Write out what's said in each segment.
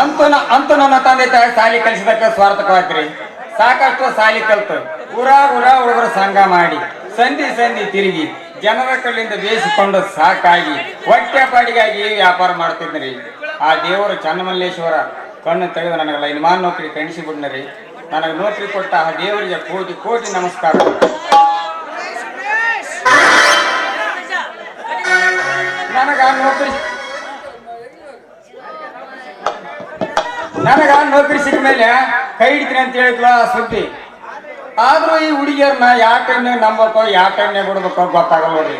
ಅಂತೂ ಅಂತ ನನ್ನ ತಂದೆ ತಾಯಿ ಸಾಲಿ ಕಲಿಸಿದಕ್ಕ ಸ್ವಾರ್ಥಕವಾಗ್ರಿ ಸಾಕಷ್ಟು ಸಾಲಿ ಕಲ್ತು. ಉರಾ ಊರ ಹುಡುಗರು ಸಂಘ ಮಾಡಿ, ಸಂಧಿ ಸಂಧಿ ತಿರುಗಿ, ಜನರ ಕಲ್ಲಿಂದ ಬೇಯಿಸಿಕೊಂಡು ಸಾಕಾಗಿ, ಹೊಟ್ಟೆ ಪಾಡಿಗಾಗಿ ವ್ಯಾಪಾರ ಮಾಡ್ತಿದ್ರಿ. ಆ ದೇವರು ಚನ್ನಮಲ್ಲೇಶ್ವರ ಕಣ್ಣು ತೆಗೆದು ನನಗೆ ಲೈನ್ಮಾನ್ ನೌಕರಿ ಕಣಿಸಿಬಿಡ್ನರಿ ನನಗೆ ನೌಕರಿ ಕೊಟ್ಟ ಆ ದೇವರಿಗೆ ಕೋಟಿ ಕೋಟಿ ನಮಸ್ಕಾರ. ನನಗ ನೌಕರಿ ಸಿಕ್ಕ ಮೇಲೆ. ಕೈ ಹಿಡಿತೀನಿ ಅಂತ ಹೇಳಿದ್ಲ ಆ ಸುದ್ದಿ. ಆದ್ರೂ ಈ ಹುಡುಗಿಯರ್ನ ಯಾವ ಟೈಮ್ನಾಗ ನಂಬಬೇಕೋ ಯಾವ ಟೈಮ್ನಾಗ ಬಿಡ್ಬೇಕು ಗೊತ್ತಾಗಲ್ಲ ನೋಡ್ರಿ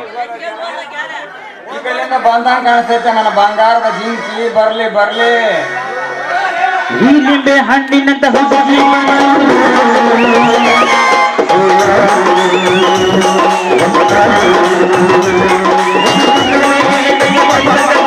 ಈ ಕೈಲಿಂದ ಬಂದಂಗ ಕಾಣಿಸ್ತೈತೆ ನನ್ನ ಬಂಗಾರದ ಜಿಂಕಿ ಬರ್ಲಿ ಬರ್ಲಿ. ಈ ನಿಂಬೆ ಹಣ್ಣಿನಂತ ಹುಡುಗಿ.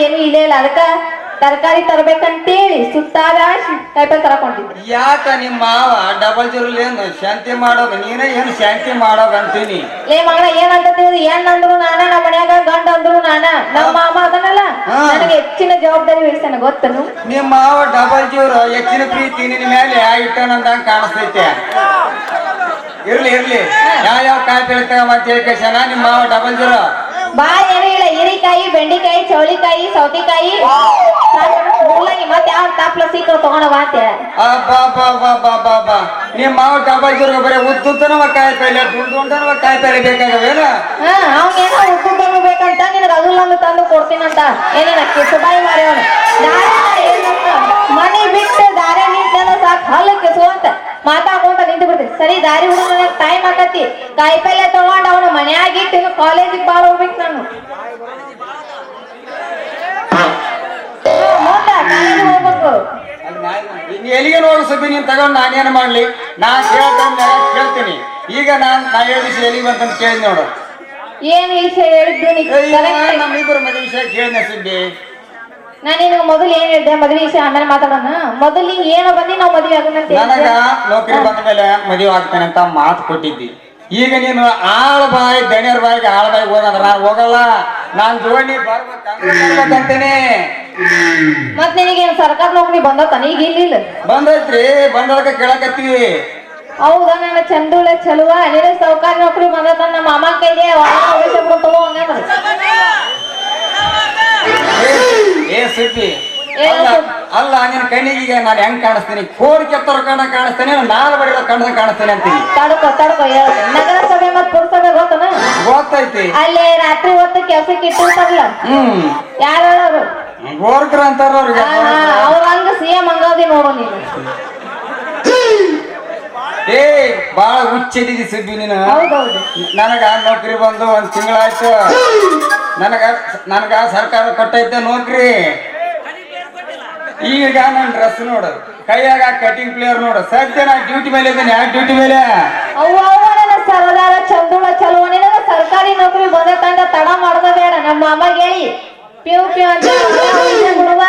ಏನು ಇಲ್ಲೇ ಇಲ್ಲ ಅದಕ್ಕ ತರಕಾರಿ ತರ್ಬೇಕಂತೇಳಿ ಸುತ್ತಾಗ ಕಾಯಿಪಲ್ಲೆ ತರಕೊಂಡಿದ್ದೆ ಯಾಕ ನಿಮ್ಮ ಮಾವ ಡಬಲ್ ಜೀರೋ ಏನು ಶಾಂತಿ ಮಾಡೋದು ನೀನೇ ಏನು ಶಾಂತಿ ಮಾಡೋದು ಅಂತೀನಿ? ಲೇ ಮಗಳ ಏನಂತ ತಿಳಿದು ಏನ್ ಅಂದ್ರು ನಾನ ನಮ್ಮ ಮನ್ಯಾಗ ಗಂಡ ಅಂದ್ರು ನಾನ ನಮ್ಮ ಮಾಮ ಅದನ್ನಲ್ಲ ನನಗೆ ಹೆಚ್ಚಿನ ಜವಾಬ್ದಾರಿ ವಹಿಸ್ತಾನೆ ಗೊತ್ತನು? ನಿಮ್ಮ ಮಾವ ಡಬಲ್ ಜೀರೋ ಹೆಚ್ಚಿನ ಪ್ರೀತಿ ನಿನ್ನ ಮೇಲೆ ಇಟ್ಟನಂದಂಗ ಕಾಣಿಸ್ತೈತೆ. ಇರ್ಲಿ ಇರ್ಲಿ. ಯಾವ ಯಾವ ಕಾಯಿ ಬೆಳಿತಾವ ಅಂತ ಹೇಳ್ಕೇಶನ ನಿಮ್ಮ ಮಾವ ಡಬಲ್ ಜೀರೋ? ಬಾ ಏನೂ ಇಲ್ಲ ಬೆಂಡೆಕಾಯಿ ಚೌಳಿಕಾಯಿ ಸೌತಿಕಾಯಿ. ಮೂಲಂಗಿ ಮತ್ತೆ ಯಾವ ತಾಪ್ಲ ಸೀಕ್ರ ತಗೊಂಡವ ಅಂತ ಅಬ್ಬಾ ಬಾ ಬಾ ಬಾ ಬಾ ಬಾ ನಿಮ್ಮ ಮಾವ ಡಬಲ್ ಜೀರೋ ಬರೀ ಉದ್ದುದ್ದನವ ಕಾಯಿ ಪಲ್ಯ ದುಡ್ಡುಂಡನವ ಕಾಯಿ ಪಲ್ಯ ಬೇಕಾಗವೇನ ಹಾ ಅವ್ನೇನೋ ಉಪ್ಪು ಬೇಕಂತ ನಿನಗೆ ಅಲ್ಲೊಂದು ತಂದು ಕೊಡ್ತೀನಂತ. ಏನೇನ ಕಿಸುಬಾಯಿ ಮಾರ್ಯವನು ಮನೆ ಬಿಟ್ಟು ದಾರಿ ನಿಂತ ಸಾಕು ಹಲ್ಲು ಕಿಸುವಂತ ಮಾತಾಡ್ಕೊಂತ ನಿಂತು ಬಿಡ್ತೀವಿ ಸರಿ ದಾರಿ ಹುಡುಗ ಟೈಮ್ ಆಕತಿ ಕಾಯಿ ಪಲ್ಯ ತಗೊಂಡು ಅವನು ಮನ್ಯಾಗಿಟ್ಟು ಕಾಲೇಜಿಗೆ ಬಾಳ ಹೋಗ್ಬೇಕು ನಾನು. ಹೋಗ್ಬೇಕು ಎಲ್ಲಿಗೆ ನೋಡು ಸುದ್ದಿ ನೀನ್ ತಗೊಂಡು ನಾನೇನು ಮಾಡ್ಲಿ? ನಾ ಕೇಳ್ತಾನೆ ಕೇಳ್ತೀನಿ. ಈಗ ನಾನ್ ನಾ ಹೇಳಿದ ವಿಷಯ ಎಲ್ಲಿಗೆ ಬಂತಂತ ಕೇಳಿ ನೋಡು. ಏನ್ ವಿಷಯ ಹೇಳಿದ್ದು ನೀ correct ನಮ್ಮ ಇಬ್ಬರು ಮದುವೆ ವಿಷಯ ಕೇಳಿದ ಸುದ್ದಿ ನಾನು ನಿನಗೆ ಮೊದಲು ಏನ್ ಹೇಳಿದೆ? ಮದುವೆ ವಿಷಯ ಆಮೇಲೆ ಮಾತಾಡೋಣ. ಮೊದಲು ನೀ ಏನೋ ಬಂದಿ ನಾವು ಮದುವೆ ಆಗೋಣ ಅಂತ ನನಗ ಹೇಳಿದ್ದೆ. ನೌಕರಿ ಬಂದ ಮೇಲೆ ಮದುವೆ ಆಗ್ತಾನೆ ಅಂತ ಮಾತು ಕೊಟ್ಟಿದ್ದಿ. ಈಗ ನೀನು ಆಳ ಬಾಯಿ ದಣಿಯರ್ ಬಾಯಿಗೆ ಆಳ ಬಾಯಿಗೆ ಹೋಗಂದ್ರ? ನಾನು ಹೋಗಲ್ಲ ನಾನ್ ಜೋಡಿ ಬರ್ಬೇಕಂತೇನೆ ಮತ್ ನಿನಗೆ ಸರ್ಕಾರ ನೌಕರಿ ಬಂದತ್ತ? ಈಗ ಇಲ್ಲ ಬಂದೈತ್ರಿ. ಬಂದದಕ್ಕೆ ಕೇಳಕತ್ತೀವಿ ಹೌದಾ? ನನ್ನ ಚಂದೂಳೆ ಚಲುವ. ನಿನಗೆ ಸೌಕಾರಿ ನೌಕರಿ ಬಂದತ್ತ ನಮ್ಮ ಮಾಮ ಕೈಗೆ ಏ- ಏನು ಅಲ್ಲ ನಿನ್ನ ಕಣ್ಣಿಗೆ ನಾನು ಹೆಂಗ್ ಕಾಣಿಸ್ತೀನಿ? ಕೋಡಿ ಕೆತ್ತವ್ರ ಕಣ್ಣ ಕಾಣಿಸ್ತೇನೆ ನಾಲ್ ಬಡಿದ ಕಣ್ಣ ಕಾಣಿಸ್ತೇನೆ ಅಂತೀನಿ. ತಡ್ಕೊ ತಡ್ಕೊ ಹೇಳ್ತೀನಿ ನಗರಸಭೆ ಮತ್ ಪುರಸಭೆ ಗೊತ್ತನ? ಗೊತ್ತೈತಿ. ಅಲ್ಲಿ ರಾತ್ರಿ ಹೊತ್ತು ಕೆಲ್ಸಕ್ಕೆ ಇಟ್ಟಿರ್ತಾರಲ್ಲ? ಹ್ಮ್. ಯಾರು ಅವರು ಗೋರ್ಕರ್ ಅಂತಾರ ಅವ್ರಿಗೆ ಅವ್ರ ಹಂಗ ಸಿ ಎಂ ಹಂಗದಿ ನೋಡು ನೀನು. ಏ ಬಾಳ ಹುಚ್ಚಿದ್ದೀವಿ ಸುದ್ದಿ ನೀನು. ಹೌದೌದು. ನನಗ ನೌಕರಿ ಬಂದು ಒಂದ್ ತಿಂಗಳಾಯ್ತು. ನನಗ ನನಗ ಸರ್ಕಾರ ಕೊಟ್ಟೈತೆ ನೌಕರಿ. ಈಗ ನನ್ನ ಡ್ರೆಸ್ ನೋಡು. ಕೈಯಾಗ ಕಟಿಂಗ್ ಪ್ಲೇಯರ್ ನೋಡು. ಸದ್ಯ ನಾ ಡ್ಯೂಟಿ ಮೇಲೆ ಇದ್ದೇನೆ. ಯಾಕೆ ಡ್ಯೂಟಿ ಮೇಲೆ? ಅವ್ವ ಅವ್ವ ನನ್ನ ಸರದಾರ ಚಂದುಳ ಚಲೋ ನಿನಗ ಸರ್ಕಾರಿ ನೌಕರಿ ಬಂದತ್ತಂದ ತಡ ಮಾಡ್ದ ಬೇಡ. ನಮ್ಮ ಮಾಮಗೆ ಹೇಳಿ. ಪ್ಯೂ ಪ್ಯೂ ಅಂತ ಬಿಡುವ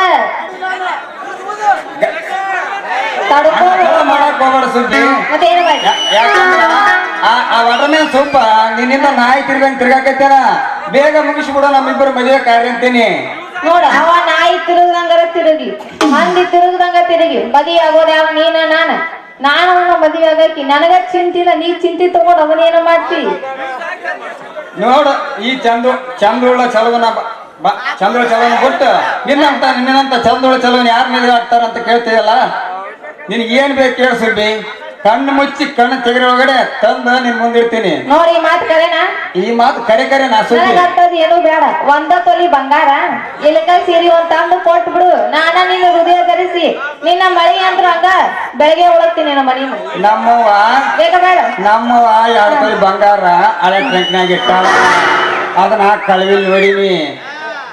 ಮಾಡಕ್ ಹೋಗ್ಬೇಡ ಸುದ್ದಿ. ಆ- ಸ್ವಲ್ಪ ನಿನ್ನಿಂದ ನಾಯಿ ತಿರ್ಗಂಗ್ ತಿರ್ಗಾಕತ್ತೇನ ಬೇಗ ಮುಗಿಸ್ಬಿಡ ನಮ್ಮಿಬ್ಬರು ಮದುವೆ ಕಾರ್ಯ ಅಂತೀನಿ. ನೋಡ ಅವ ನಾಯಿ ತಿರುಗ್ದಂಗಾರ ತಿರುಗಿ. ಮಂದಿ ತಿರುಗದಂಗ ತಿರುಗಿ. ಮದಿ ಆಗೋದ ಯಾವ ನೀನ, ನಾನ. ನಾನು ಅವನ ಮದುವೆ ಆಗಕ್ಕೆ ನನಗ ಚಿಂತಿಲ್ಲ, ನೀ ಚಿಂತಿ ತಗೊಂಡ್ ಅವನೇನ ಮಾಡ್ತಿ? ನೋಡು, ಈ ಚಂದು, ಚಂದುಳ್ಳ ಚಲವನ ಚಂದ್ರ ಚಲವನ ಬಿಟ್ಟು ನಿನ್ನಂತ ನಿನ್ನಂತ ಚಂದ್ರೊಳ ಚಲವನ ಯಾರ ಅಂತ ಕೇಳ್ತೀಯಲ್ಲ? ನಿನ್ಗೆ ಏನ್ ಬೇಕು ಕೇಳು ಸುಬ್ಬಿ. ಕಣ್ಣು ಮುಚ್ಚಿ ಕಣ್ಣು ತೆಗೆರ ಒಳಗಡೆ ತಂದು ನಿನ್ ಮುಂದಿರ್ತೀನಿ ನೋಡಿ ಈ ಮಾತು ಕರೆನಾ? ಈ ಮಾತು ಕರೆ ಕರೆ ನಾ ನನಗಂತದ್ ಏನು ಬೇಡ. ಒಂದ ತೊಲಿ ಬಂಗಾರ ಇಲಕಾಯಿ ಸೀರೆ ಒಂದ್ ತಂದು ಕೊಟ್ಟು ಬಿಡು. ನಾನ ನಿನ್ನ ಹೃದಯ ಧರಿಸಿ ನಿನ್ನ ಮಳಿ ಅಂದ್ರ ಹಂಗ ಬೆಳಗ್ಗೆ ಒಳಗ್ತೀನಿ ನಮ್ಮ ಮನಿ ನಮ್ಮವ್ವ ಬೇಗ ಬೇಡ. ನಮ್ಮವ್ವ ಎರಡು ತೊಲಿ ಬಂಗಾರ ಹಳೆ ಟ್ರಂಕ್ನಾಗ ಇಟ್ಟ. ಅದನ್ನ ಕಳವಿ ನೋಡಿನಿ.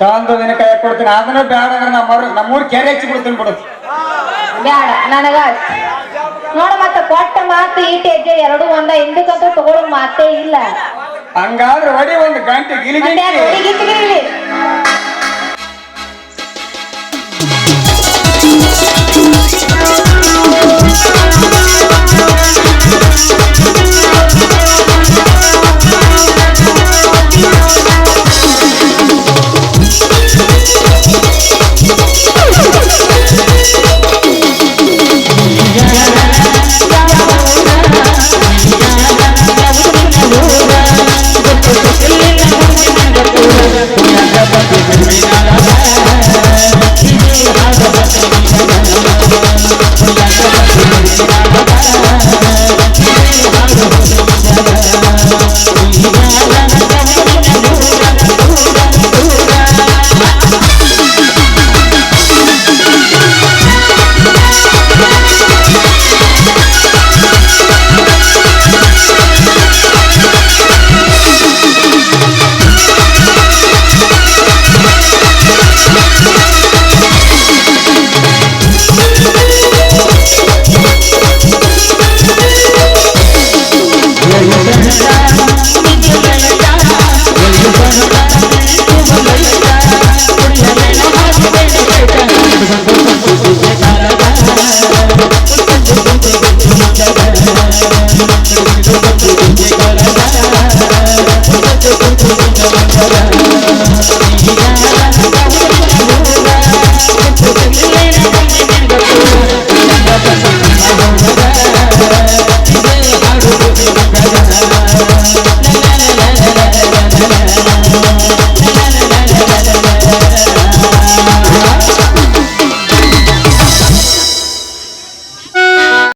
ತಂದು ನಿನ್ನ ಕೈ ಕೊಡ್ತೀನಿ. ಅದನ್ನ ಬೇಡ ಅಂದ್ರೆ ನಮ್ಮವ್ರ ನಮ್ಮೂರ್ ಕೆರೆ ಹಚ್ಚಿ ಬಿಡ್ತೀನಿ ಬಿಡು. ಬೇಡ. ನನಗ ನೋಡ ಮತ್ತ ಕೊಟ್ಟ ಮಾತು ಈಟ ಹೆಜ್ಜೆ ಎರಡು ಒಂದ ಹಿಂದಕ್ಕಂತೂ ತಗೊಳ್ಳೋ ಮಾತೇ ಇಲ್ಲ ಹಂಗಾದ್ರೆ ಒಡಿ ಒಂದು ಗಂಟೆ ಮತ್ತೆ ಗಿಲಿಗಿಲಿ ಹುಡುಗಿತ್ತಿಗಿರ್ಲಿ Thank you.